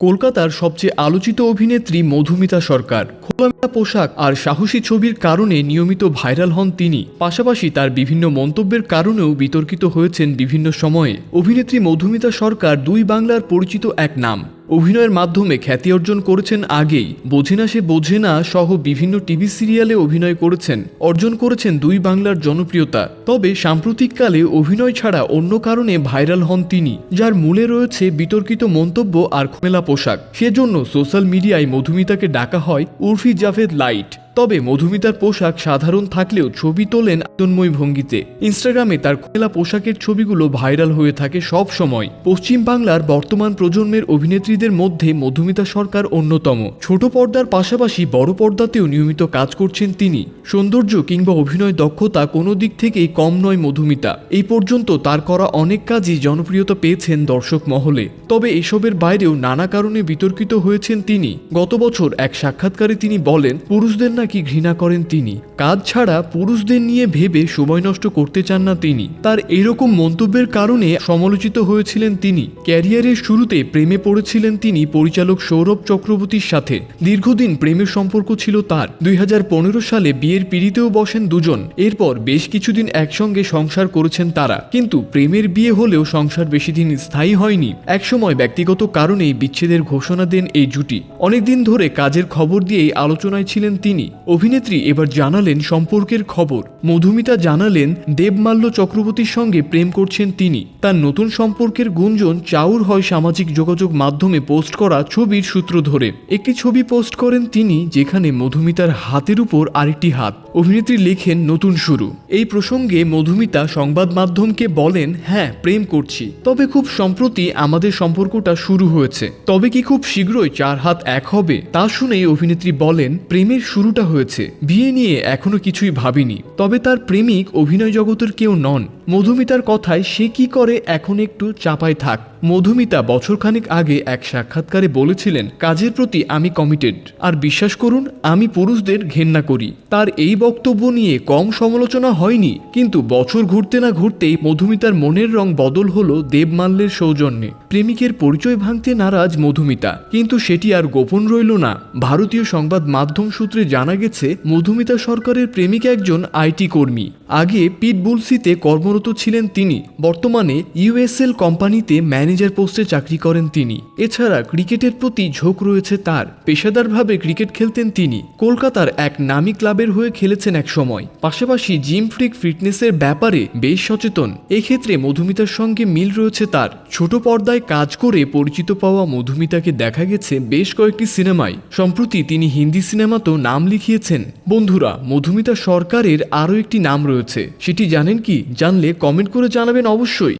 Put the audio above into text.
কলকাতার সবচেয়ে আলোচিত অভিনেত্রী মধুমিতা সরকার, খোলামেলা পোশাক আর সাহসী ছবির কারণে নিয়মিত ভাইরাল হন তিনি। পাশাপাশি তার বিভিন্ন মন্তব্যের কারণেও বিতর্কিত হয়েছেন বিভিন্ন সময়ে। অভিনেত্রী মধুমিতা সরকার দুই বাংলার পরিচিত এক নাম। অভিনয়ের মাধ্যমে খ্যাতি অর্জন করেছেন আগেই। বোঝে না সে বোঝে না সহ বিভিন্ন টিভি সিরিয়ালে অভিনয় করেছেন। অর্জন করেছেন দুই বাংলার জনপ্রিয়তা। তবে সাম্প্রতিককালে অভিনয় ছাড়া অন্য কারণে ভাইরাল হন তিনি, যার মূলে রয়েছে বিতর্কিত মন্তব্য আর খোমেলা পোশাক। সেজন্য সোশ্যাল মিডিয়ায় মধুমিতাকে ডাকা হয় উর্ফি জাভেদ লাইট। তবে মধুমিতার পোশাক সাধারণ থাকলেও ছবি তোলেন আতন্ময় ভঙ্গিতে। ইনস্টাগ্রামে তার খোলা পোশাকের ছবিগুলো ভাইরাল হয়ে থাকে সব সময়। পশ্চিম বাংলার বর্তমান প্রজন্মের অভিনেত্রীদের মধ্যে মধুমিতা সরকার অন্যতম। ছোট পর্দার পাশাপাশি বড় পর্দাতেও নিয়মিত কাজ করছেন তিনি। সৌন্দর্য কিংবা অভিনয় দক্ষতা কোনো দিক থেকেই কম নয় মধুমিতা। এই পর্যন্ত তার করা অনেক কাজই জনপ্রিয়তা পেয়েছেন দর্শক মহলে। তবে এসবের বাইরেও নানা কারণে বিতর্কিত হয়েছেন তিনি। গত বছর এক সাক্ষাৎকারে তিনি বলেন, পুরুষদের নাকি ঘৃণা করেন তিনি? কাজ ছাড়া পুরুষদের নিয়ে ভেবে সময় নষ্ট করতে চান না তিনি। তার এরকম মন্তব্যের কারণে সমালোচিত হয়েছিলেন তিনি। ক্যারিয়ারের শুরুতে প্রেমে পড়েছিলেন তিনি পরিচালক সৌরভ চক্রবর্তীর সাথে। দীর্ঘদিন প্রেমের সম্পর্ক ছিল তার। দুই হাজার পনেরো সালে বিয়ের পিড়িতেও বসেন দুজন। এরপর বেশ কিছুদিন একসঙ্গে সংসার করেছেন তারা। কিন্তু প্রেমের বিয়ে হলেও সংসার বেশি দিন স্থায়ী হয়নি। একসময় ব্যক্তিগত কারণেই বিচ্ছেদের ঘোষণা দেন এই জুটি। অনেকদিন ধরে কাজের খবর দিয়েই আলোচনায় ছিলেন তিনি। অভিনেত্রী এবার জানালেন সম্পর্কের খবর। মধুমিতা জানালেন, দেবমাল্য চক্রবর্তীর সঙ্গে প্রেম করছেন তিনি। তার নতুন সম্পর্কের গুঞ্জন চাউর হয় সামাজিক যোগাযোগ মাধ্যমে পোস্ট করা ছবির সূত্র ধরে। একটি ছবি পোস্ট করেন তিনি, যেখানে মধুমিতার হাতের উপর আরেকটি হাত। অভিনেত্রী লেখেন, নতুন শুরু। এই প্রসঙ্গে মধুমিতা সংবাদ মাধ্যমকে বলেন হ্যাঁ প্রেম করছি। তবে খুব সম্প্রতি আমাদের সম্পর্কটা শুরু হয়েছে। তবে কি খুব শীঘ্রই চার হাত এক হবে? তা শুনেই অভিনেত্রী বলেন, প্রেমের শুরুটা হয়েছে। বিয়ে নিয়ে এখনও কিছুই ভাবিনি। তবে তার প্রেমিক অভিনয় জগতের কেউ নন। মধুমিতার কথায় সে কি করে এখন একটু চাপায় থাক। মধুমিতা বছরখানেক আগে এক সাক্ষাৎকারে বলেছিলেন, কাজের প্রতি আমি কমিটেড আর বিশ্বাস করুন, আমি পুরুষদের ঘেন্না করি। তার এই বক্তব্য নিয়ে কম সমালোচনা হয়নি, কিন্তু বছর ঘুরতে না ঘুরতেই মধুমিতার মনের রং বদল হলো দেবমাল্যের সৌজন্যে। প্রেমিকের পরিচয় ভাঙতে নারাজ মধুমিতা। কিন্তু সেটি আর গোপন রইল না। ভারতীয় সংবাদ মাধ্যম সূত্রে জানা গেছে, মধুমিতা সরকারের প্রেমিক একজন আইটি কর্মী। আগে পিট বুলসিতে কর্মরত ছিলেন তিনি। বর্তমানে ইউএসএল কোম্পানিতে ম্যানেজার পোস্টে চাকরি করেন তিনি। এছাড়া ক্রিকেটের প্রতি ঝোঁক রয়েছে তার। পেশাদারভাবে ক্রিকেট খেলতেন তিনি। কলকাতার এক নামী ক্লাবের হয়ে খেলেছেন এক সময়। পাশাপাশি জিম ফ্রিক ফিটনেসের ব্যাপারে বেশ সচেতন। এক্ষেত্রে মধুমিতার সঙ্গে মিল রয়েছে তার। ছোট পর্দায় কাজ করে পরিচিত পাওয়া মধুমিতাকে দেখা গেছে বেশ কয়েকটি সিনেমায়। সম্প্রতি তিনি হিন্দি সিনেমাতেও নাম লিখিয়েছেন। বন্ধুরা, মধুমিতা সরকারের আরও একটি নাম রয়েছে। সেটি জানেন কি? জানলে কমেন্ট করে জানাবেন অবশ্যই।